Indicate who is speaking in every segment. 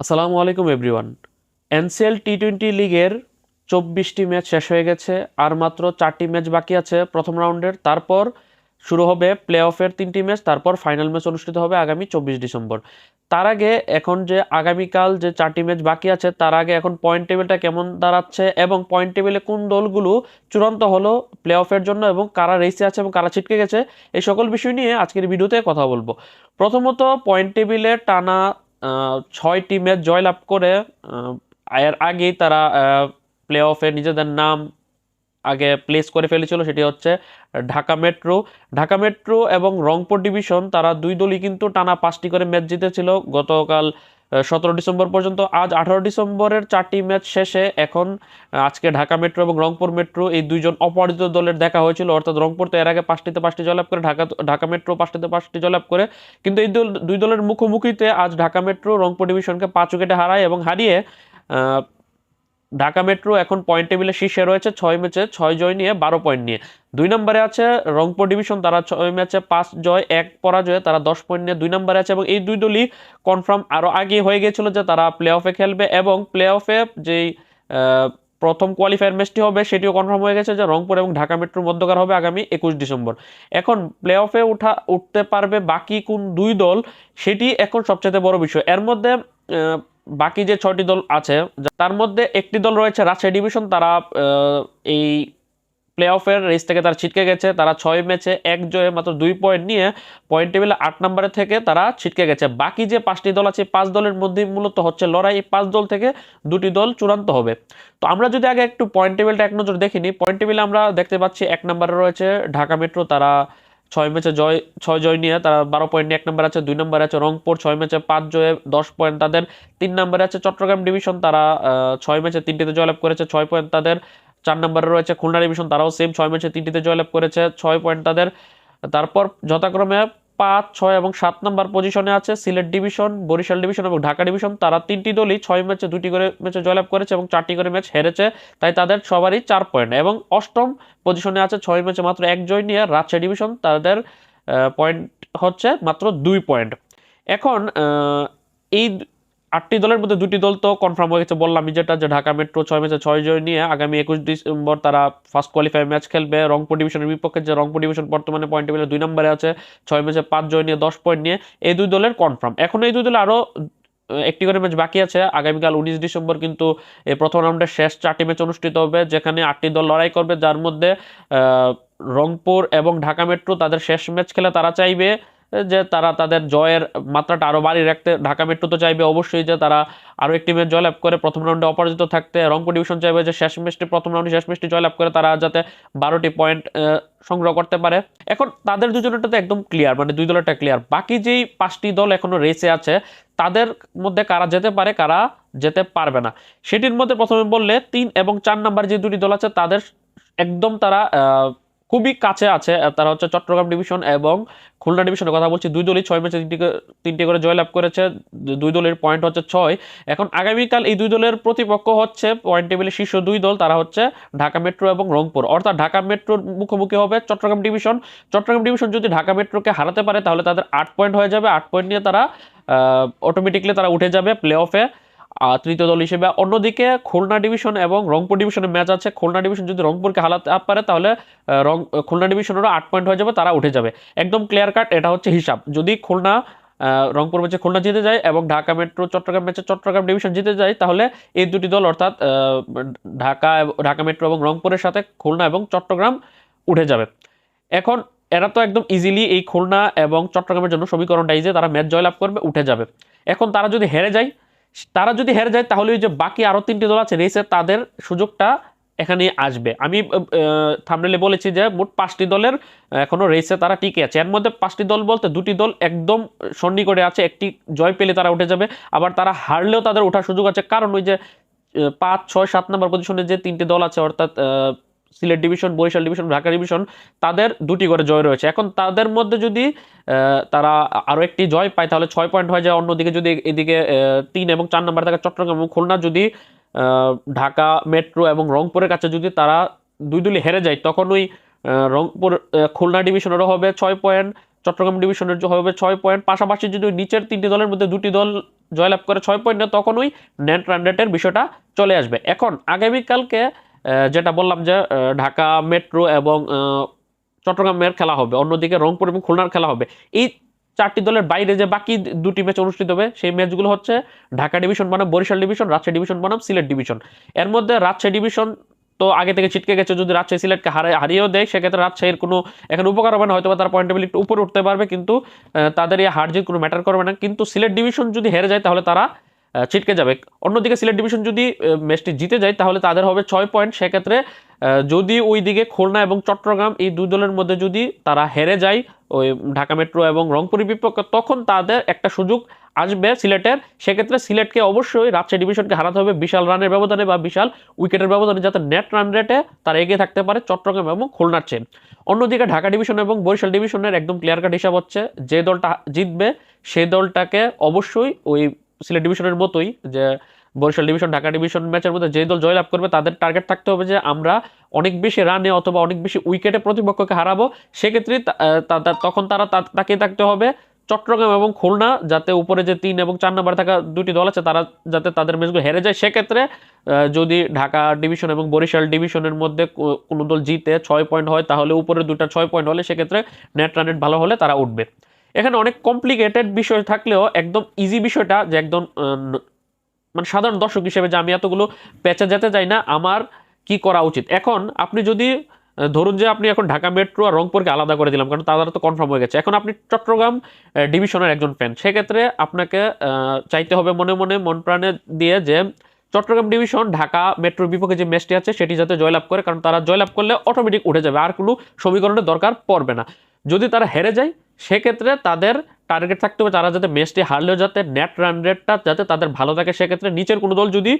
Speaker 1: আসসালামু আলাইকুম, everyone. NCL T twenty লিগের চব্বিশটি ম্যাচ শেষ হয়ে গেছে, আর মাত্র চারটি ম্যাচ বাকি আছে প্রথম রাউন্ডের। তারপর শুরু হবে প্লে অফের তিনটি ম্যাচ, তারপর ফাইনাল ম্যাচ অনুষ্ঠিত হবে আগামী চব্বিশ ডিসেম্বর। তার আগে এখন যে আগামীকাল যে চারটি ম্যাচ বাকি আছে, তার আগে এখন পয়েন্ট টেবিলটা কেমন দাঁড়াচ্ছে এবং পয়েন্ট টেবিলে কোন দলগুলো চূড়ান্ত হলো প্লে অফের জন্য এবং কারা রেসে আছে এবং কারা ছিটকে গেছে, এই সকল বিষয় নিয়ে আজকের ভিডিওতে কথা বলব। প্রথমত পয়েন্ট টেবিলে টানা ছয়টি ম্যাচ জয়লাভ করে এর আগেই তারা প্লে অফে নিজেদের নাম আগে প্লেস করে ফেলেছিল সেটি হচ্ছে ঢাকা মেট্রো ঢাকা মেট্রো এবং রংপুর ডিভিশন তারা দুই দলই কিন্তু টানা পাঁচটি করে ম্যাচ জিতেছিল। গতকাল সতেরো ডিসেম্বর পর্যন্ত, আজ আঠারো ডিসেম্বরের চারটি ম্যাচ শেষে এখন আজকে ঢাকা মেট্রো এবং রংপুর মেট্রো এই দুইজন অপরাজিত দলের দেখা হয়েছিল। অর্থাৎ রংপুর তো এর আগে পাঁচটিতে পাঁচটি জয়লাভ করে, ঢাকা ঢাকা মেট্রো পাঁচটিতে পাঁচটি জয়লাভ করে। কিন্তু এই দল, দুই দলের মুখোমুখিতে আজ ঢাকা মেট্রো রংপুর ডিভিশনকে পাঁচ উইকেটে হারায় এবং হারিয়ে ঢাকা মেট্রো এখন পয়েন্ট টেবিলে শীর্ষে রয়েছে, ছয় ম্যাচে ছয় জয় নিয়ে বারো পয়েন্ট নিয়ে। দুই নম্বরে আছে রংপুর ডিভিশন তারা ছয় ম্যাচে পাঁচ জয়, এক পরাজয়ে তারা দশ পয়েন্ট নিয়ে দুই নম্বরে আছে এবং এই দুই দলই কনফার্ম আরও আগে হয়ে গিয়েছিল যে তারা প্লে অফে খেলবে এবং প্লে অফে যেই প্রথম কোয়ালিফায়ার ম্যাচটি হবে সেটিও কনফার্ম হয়ে গেছে যে রংপুর এবং ঢাকা মেট্রোর মধ্যকার হবে আগামী একুশ ডিসেম্বর। এখন প্লে অফে উঠা, উঠতে পারবে বাকি কোন দুই দল সেটি এখন সবচেয়ে বড় বিষয়। এর মধ্যে বাকি যে ছয়টি দল আছে, তার মধ্যে একটি দল রয়েছে রাজশাহী ডিভিশন, তারা এই প্লে অফের রেস থেকে তারা ছিটকে গেছে। তারা ছয় ম্যাচে এক জয়ে মাত্র দুই পয়েন্ট নিয়ে পয়েন্ট টেবিলে আট নম্বরে থেকে তারা ছিটকে গেছে। বাকি যে পাঁচটি দল আছে পাঁচ দলের মধ্যে মূলত হচ্ছে লড়াই। এই পাঁচ দল থেকে দুটি দল চূড়ান্ত হবে। তো আমরা যদি আগে একটু পয়েন্ট টেবিলটা এক নজর দেখিনি পয়েন্ট টেবিলে আমরা দেখতে পাচ্ছি, এক নম্বরে রয়েছে ঢাকা মেট্রো, তারা ছয় ম্যাচে জয়, ছয় জয় নিয়ে তারা বারো পয়েন্ট নিয়ে এক নম্বর আছে, দুই নম্বরে আছে রংপুর, ছয় ম্যাচে পাঁচ জয়ে দশ পয়েন্ট তাদের, তিন নম্বরে আছে চট্টগ্রাম ডিভিশন তারা ছয় ম্যাচে তিনটিতে জয়লাভ করেছে, ছয় পয়েন্ট তাদের, চার নম্বরে রয়েছে খুলনা ডিভিশন তারাও সেম ছয় ম্যাচে তিনটিতে জয়লাভ করেছে, ছয় পয়েন্ট তাদের, তারপর যথাক্রমে পাঁচ, ছয় এবং সাত নম্বর পজিশনে আছে সিলেট ডিভিশন বরিশাল ডিভিশন এবং ঢাকা ডিভিশন তারা তিনটি দলই ছয় ম্যাচে, দুটি করে ম্যাচে জয়লাভ করেছে এবং চারটি করে ম্যাচ হেরেছে। তাই তাদের সবারই চার পয়েন্ট এবং অষ্টম পজিশনে আছে ছয় ম্যাচে মাত্র এক জয় নিয়ে রাজশাহী ডিভিশন তাদের পয়েন্ট হচ্ছে মাত্র দুই পয়েন্ট এখন এই আটটি দলের মধ্যে দুটি দল তো কনফার্ম হয়ে গেছে, বললাম যেটা যে ঢাকা মেট্রো ছয় ম্যাচে ছয় জয় নিয়ে আগামী একুশ ডিসেম্বর তারা ফার্স্ট কোয়ালিফাই ম্যাচ খেলবে। রংপুর ডিভিশনের বিপক্ষে যে রংপুর ডিভিশন বর্তমানে পয়েন্ট টেবিলে দুই নম্বরে আছে, ছয় ম্যাচে পাঁচ জয় নিয়ে দশ পয়েন্ট নিয়ে এই দুই দলের কনফার্ম এখন এই দুই দলে আরও একটি করে ম্যাচ বাকি আছে। আগামীকাল উনিশ ডিসেম্বর কিন্তু এই প্রথম রাউন্ডের শেষ চারটি ম্যাচ অনুষ্ঠিত হবে, যেখানে আটটি দল লড়াই করবে। যার মধ্যে রংপুর এবং ঢাকা মেট্রো তাদের শেষ ম্যাচ খেলে তারা চাইবে। যে তারা তাদের জয়ের মাত্রাটা আরও বাড়িয়ে রাখতে, ঢাকা মেট্রো তো চাইবে অবশ্যই যে তারা আরও একটি ম্যাচ জয়লাভ করে প্রথম রাউন্ডে অপরাজিত থাকতে। রংপুর ডিভিশন চাইবে যে শেষ ম্যাচটি প্রথম রাউন্ডে শেষ ম্যাচটি জয়লাভ করে তারা যাতে বারোটি পয়েন্ট সংগ্রহ করতে পারে। এখন তাদের দুজনেরটা তো একদম ক্লিয়ার মানে দুই দলেরটা ক্লিয়ার বাকি যেই পাঁচটি দল এখনও রেসে আছে, তাদের মধ্যে কারা যেতে পারে, কারা যেতে পারবে না। সেটির মধ্যে প্রথমে বললে তিন এবং চার নাম্বার যে দুটি দল আছে, তাদের একদম তারা খুবই কাছে আছে তারা হচ্ছে চট্টগ্রাম ডিভিশন এবং খুলনা ডিভিশনের কথা বলছি। দুই দলই ছয় ম্যাচে তিনটি তিনটি করে জয়লাভ করেছে দুই দলের পয়েন্ট হচ্ছে ছয়। এখন আগামীকাল এই দুই দলের প্রতিপক্ষ হচ্ছে পয়েন্ট টেবিলে শীর্ষ দুই দল, তারা হচ্ছে ঢাকা মেট্রো এবং রংপুর। অর্থাৎ ঢাকা মেট্রোর মুখোমুখি হবে চট্টগ্রাম ডিভিশন। চট্টগ্রাম ডিভিশন যদি ঢাকা মেট্রোকে হারাতে পারে, তাহলে তাদের আট পয়েন্ট হয়ে যাবে। আট পয়েন্ট নিয়ে তারা অটোমেটিকলি তারা উঠে যাবে প্লে অফে তৃতীয় দল হিসেবে। অন্যদিকে খুলনা ডিভিশন এবং রংপুর ডিভিশনের ম্যাচ আছে। খুলনা ডিভিশন যদি রংপুরকে হারাতে পারে, তাহলে রং, খুলনা ডিভিশনেরও আট পয়েন্ট হয়ে যাবে, তারা উঠে যাবে। একদম ক্লিয়ার কাট এটা হচ্ছে হিসাব। যদি খুলনা রংপুর ম্যাচে খুলনা জিতে যায় এবং ঢাকা মেট্রো চট্টগ্রাম ম্যাচে চট্টগ্রাম ডিভিশন জিতে যায়, তাহলে এই দুটি দল, অর্থাৎ ঢাকা ঢাকা মেট্রো এবং রংপুরের সাথে খুলনা এবং চট্টগ্রাম উঠে যাবে। এখন, এরা তো একদম ইজিলি এই খুলনা এবং চট্টগ্রামের জন্য সমীকরণটা এই যে তারা ম্যাচ জয়লাভ করবে, উঠে যাবে। এখন তারা যদি হেরে যায় তারা যদি হেরে যায়, তাহলে ওই যে বাকি আরও তিনটি দল আছে রেসে তাদের সুযোগটা এখানে আসবে। আমি থামনেলে বলেছি যে মোট পাঁচটি দলের এখনও রেসে তারা টিকে আছে। এর মধ্যে পাঁচটি দল বলতে দুটি দল একদম সন্নিকটে আছে, একটি জয় পেলে তারা উঠে যাবে, আবার তারা হারলেও তাদের ওঠার সুযোগ আছে। কারণ ওই যে পাঁচ, ছয়, সাত নম্বর পজিশনে যে তিনটি দল আছে, অর্থাৎ Sylhet division, Barishal division, Dhaka division, তাদের দুটি করে জয় রয়েছে। এখন তাদের মধ্যে যদি তারা আরও একটি জয় পায়, তাহলে ছয় পয়েন্ট হয়ে যায়। অন্যদিকে যদি এদিকে তিন এবং চার নম্বর থাকে চট্টগ্রাম এবং খুলনা, যদি ঢাকা, মেট্রো এবং রংপুরের কাছে যদি তারা দুই দলই হেরে যায় তখন ওই রংপুর খুলনা ডিভিশনেরও হবে ছয় পয়েন্ট, চট্টগ্রাম ডিভিশনের হবে ছয় পয়েন্ট। পাশাপাশি যদি নিচের তিনটি দলের মধ্যে দুটি দল জয়লাভ করে ছয় পয়েন্ট তখন ওই নেট রান রেটের বিষয়টা চলে আসবে। এখন আগামীকালকে যেটা বললাম যে ঢাকা মেট্রো এবং চট্টগ্রামের খেলা হবে। অন্যদিকে রংপুর এবং খুলনার খেলা হবে। এই চারটি দলের বাইরে যে বাকি দুটি ম্যাচ অনুষ্ঠিত হবে, সেই ম্যাচগুলো হচ্ছে ঢাকা ডিভিশন বনাম, বরিশাল ডিভিশন, রাজশাহী ডিভিশন বনাম, সিলেট ডিভিশন। এর মধ্যে রাজশাহী ডিভিশন তো আগে থেকে ছিটকে গেছে, যদি রাজশাহী সিলেটকে হারে, হারিয়েও দেয়, সেক্ষেত্রে রাজশাহীর কোনো এখন উপকার হবে না হয়তো তারা পয়েন্ট একটু উপরে উঠতে পারবে, কিন্তু তাদের এই হার জিত কোনো ম্যাটার করবে না। কিন্তু সিলেট ডিভিশন যদি হেরে যায়, তাহলে তারা ছিটকে যাবে। অন্যদিকে সিলেট ডিভিশন যদি ম্যাচটি জিতে যায়, তাহলে তাদের হবে ছয় পয়েন্ট। সেক্ষেত্রে যদি ওই দিকে খুলনা এবং চট্টগ্রাম এই দুই দলের মধ্যে যদি তারা হেরে যায়, ওই ঢাকা মেট্রো এবং রংপুরের বিপক্ষে, তখন তাদের একটা সুযোগ আসবে সিলেটের। সেক্ষেত্রে সিলেটকে অবশ্যই রাজশাহী ডিভিশনকে হারাতে হবে। বিশাল রানের ব্যবধানে বা বিশাল উইকেটের ব্যবধানে যাতে নেট রান রেটে তারা এগিয়ে থাকতে পারে চট্টগ্রাম এবং খুলনার চেয়ে। অন্যদিকে ঢাকা ডিভিশন এবং বরিশাল ডিভিশনের একদম ক্লিয়ার কাট হিসাব হচ্ছে, যে দলটা জিতবে সেই দলটাকে অবশ্যই ওই সিলেট ডিভিশনের মতোই যে বরিশাল ডিভিশন, ঢাকা ডিভিশন ম্যাচের মধ্যে যে দল জয়লাভ করবে তাদের টার্গেট থাকতে হবে যে আমরা অনেক বেশি রানে অথবা অনেক বেশি উইকেটে প্রতিপক্ষকে হারাবো। সেক্ষেত্রে তখন তারা তাকিয়ে থাকতে হবে চট্টগ্রাম এবং খুলনা যাতে উপরে যে তিন এবং চার নম্বরে থাকা দুটি দল আছে তারা যাতে তাদের ম্যাচগুলো হেরে যায়। সেক্ষেত্রে যদি ঢাকা ডিভিশন এবং বরিশাল ডিভিশনের মধ্যে কোনো দল জিতে ছয় পয়েন্ট হয় তাহলে উপরে দুটা ছয় পয়েন্ট হলে সেক্ষেত্রে নেট রানেট ভালো হলে তারা উঠবে। এখানে অনেক কমপ্লিকেটেড বিষয় থাকলেও একদম ইজি বিষয়টা যে একদম মানে সাধারণ দর্শক হিসেবে যে আমি এতগুলো পেঁচে যেতে চাই না, আমার কি করা উচিত? এখন আপনি যদি ধরুন যে আপনি এখন ঢাকা মেট্রো আর রংপুরকে আলাদা করে দিলাম, কারণ তারা তো কনফার্ম হয়ে গেছে। এখন আপনি চট্টগ্রাম ডিভিশনের একজন ফ্যান সেক্ষেত্রে আপনাকে চাইতে হবে মনে মনে, মন প্রাণে দিয়ে যে চট্টগ্রাম ডিভিশন ঢাকা মেট্রোর বিপক্ষে যে ম্যাচটি আছে, সেটি যাতে জয়লাভ করে, কারণ তারা জয়লাভ করলে অটোমেটিক উঠে যাবে, আর কোনো সমীকরণের দরকার পড়বে না। যদি তারা হেরে যায় সেক্ষেত্রে তাদের টার্গেট থাকতে হবে তারা যাতে ম্যাচটি হারলেও যাতে নেট রান রেটটা যাতে তাদের ভালো থাকে। সেক্ষেত্রে নিচের কোনো দল যদি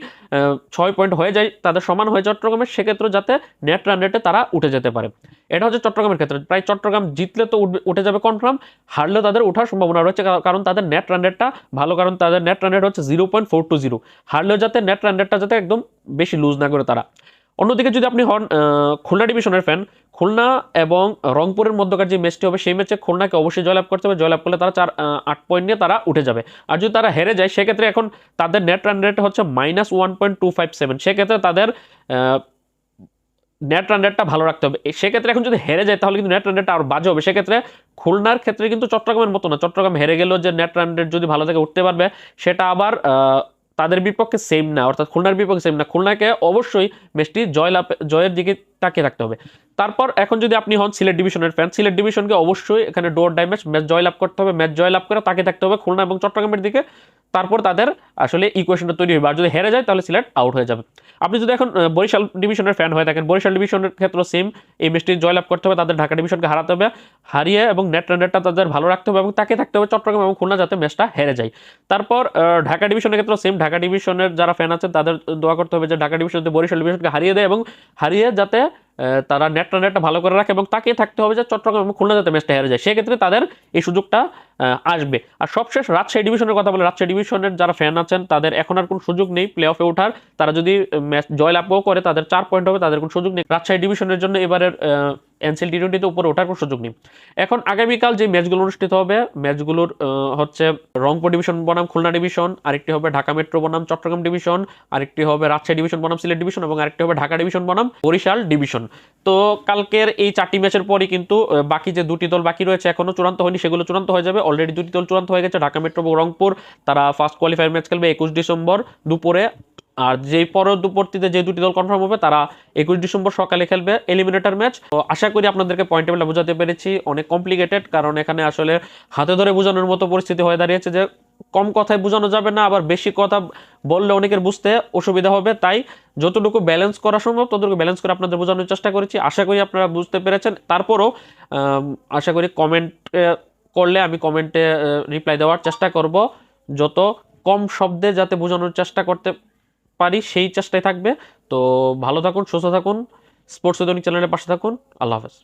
Speaker 1: ছয় পয়েন্ট হয়ে যায়, তাদের সমান হয়ে চট্টগ্রামের সেক্ষেত্রে যাতে নেট রান রেটে তারা উঠে যেতে পারে। এটা হচ্ছে চট্টগ্রামের ক্ষেত্রে। প্রায় চট্টগ্রাম জিতলে তো উঠে যাবে কনফার্ম হারলেও তাদের ওঠার সম্ভাবনা রয়েছে কারণ তাদের নেট রান রেটটা ভালো, কারণ তাদের নেট রান রেট হচ্ছে zero point four two zero হারলেও যাতে নেট রান রেটটা যাতে একদম বেশি লুজ না করে তারা। অন্যদিকে যদি আপনি হন খুলনা ডিভিশনের ফ্যান খুলনা এবং রংপুরের মধ্যকার যে ম্যাচটি হবে, সেই ম্যাচে খুলনাকে অবশ্যই জয়লাভ করতে হবে। জয়লাভ করলে তারা চার আট পয়েন্ট নিয়ে তারা উঠে যাবে। আর যদি তারা হেরে যায়, সেক্ষেত্রে এখন তাদের নেট রান রেট হচ্ছে minus one point two five seven সেক্ষেত্রে তাদের নেট রান রেটটা ভালো রাখতে হবে। সেক্ষেত্রে এখন যদি হেরে যায়, তাহলে কিন্তু নেট রান রেটটা আরও বাজে হবে। সেক্ষেত্রে খুলনার ক্ষেত্রে কিন্তু চট্টগ্রামের মতো না। চট্টগ্রাম হেরে গেলেও যে নেট রান রেট যদি ভালো থাকে উঠতে পারবে, সেটা আবার তাদের বিপক্ষে সেম না, অর্থাৎ খুলনার বিপক্ষে সেম না। খুলনাকে অবশ্যই ম্যাচটি জয়লাভ জয়ের দিকে তাকিয়ে রাখতে হবে। তারপর এখন যদি আপনি হন সিলেট ডিভিশনের ফ্যান সিলেট ডিভিশনকে অবশ্যই এখানে ডোর ডাই ম্যাচ ম্যাচ জয়লাভ করতে হবে। ম্যাচ জয়লাভ করে তাকে থাকতে হবে খুলনা এবং চট্টগ্রামের দিকে। তারপর তাদের আসলে ইকুয়েশনটা তৈরি হবে আর যদি হেরে যায়, তাহলে সিলেট আউট হয়ে যাবে। আপনি যদি এখন বরিশাল ডিভিশনের ফ্যান হয়ে থাকেন, বরিশাল ডিভিশনের ক্ষেত্রে সেম এই ম্যাচটি জয়লাভ করতে হবে, তাদের ঢাকা ডিভিশনকে হারাতে হবে, হারিয়ে এবং নেট রান রেটটা তাদের ভালো রাখতে হবে এবং তাকে থাকতে হবে চট্টগ্রাম এবং খুলনা যাতে ম্যাচটা হেরে যায়। তারপর ঢাকা ডিভিশনের ক্ষেত্রে সেম ঢাকা ডিভিশনের যারা ফ্যান আছে, তাদের দোয়া করতে হবে যে ঢাকা ডিভিশন বরিশাল ডিভিশনকে হারিয়ে দেয় এবং হারিয়ে যাতে তারা নেট রান রেটটা ভালো করে রাখে এবং তাকে থাকতে হবে যে চট্টগ্রাম এবং খুলনা যাতে ম্যাচটা হেরে যায়। সেক্ষেত্রে তাদের এই সুযোগটা আসবে। আর সবশেষ রাজশাহী ডিভিশনের কথা বলে, রাজশাহী ডিভিশনের যারা ফ্যান আছেন, তাদের এখন আর কোনো সুযোগ নেই প্লে অফে ওঠার। তারা যদি ম্যাচ জয়লাভও করে, তাদের চার পয়েন্ট হবে, তাদের কোনো সুযোগ নেই। রাজশাহী ডিভিশনের জন্য এবারের এনসিএল টি টোয়েন্টিতে উপরে ওঠার কোনো সুযোগ নেই। এখন আগামীকাল যে ম্যাচগুলো অনুষ্ঠিত হবে, ম্যাচগুলোর হচ্ছে রংপুর ডিভিশন বনাম খুলনা ডিভিশন, আরেকটি হবে ঢাকা মেট্রো বনাম চট্টগ্রাম ডিভিশন, আরেকটি হবে রাজশাহী ডিভিশন বনাম সিলেট ডিভিশন এবং আরেকটি হবে ঢাকা ডিভিশন বনাম বরিশাল ডিভিশন। তো কালকের এই চারটি ম্যাচের পরই কিন্তু বাকি যে দুটি দল বাকি রয়েছে এখনও চূড়ান্ত হয়নি, সেগুলো চূড়ান্ত হয়ে যাবে। অলরেডি দুটি দল চূড়ান্ত হয়ে গেছে, ঢাকা মেট্রো রংপুর। তারা ফার্স্ট কোয়ালিফায়ার ম্যাচ খেলবে একুশ ডিসেম্বর দুপুরে। আর যেই পরের দুপুরটিতে যে দুটি দল কনফার্ম হবে, তারা একুশ ডিসেম্বর সকালে খেলবে এলিমিনেটর ম্যাচ তো আশা করি আপনাদেরকে পয়েন্ট টেবিলটা বোঝাতে পেরেছি, অনেক কমপ্লিকেটেড কারণ এখানে আসলে হাতে ধরে বোঝানোর মতো পরিস্থিতি হয়ে দাঁড়িয়েছে যে কম কথায় বোঝানো যাবে না, আবার বেশি কথা বললে অনেকের বুঝতে অসুবিধা হবে। তাই যতটুকু ব্যালেন্স করা সম্ভব, ততটুকু ব্যালেন্স করে আপনাদের বোঝানোর চেষ্টা করেছি। আশা করি আপনারা বুঝতে পেরেছেন। তারপরও আশা করি কমেন্ট করলে আমি কমেন্টে রিপ্লাই দেওয়ার চেষ্টা করব। যত কম শব্দে যাতে বোঝানোর চেষ্টা করতে পারি, সেই চেষ্টায় থাকবে। তো ভালো থাকুন, সুস্থ থাকুন। স্পোর্টস চ্যানেলের পাশে থাকুন। আল্লাহ হাফেজ।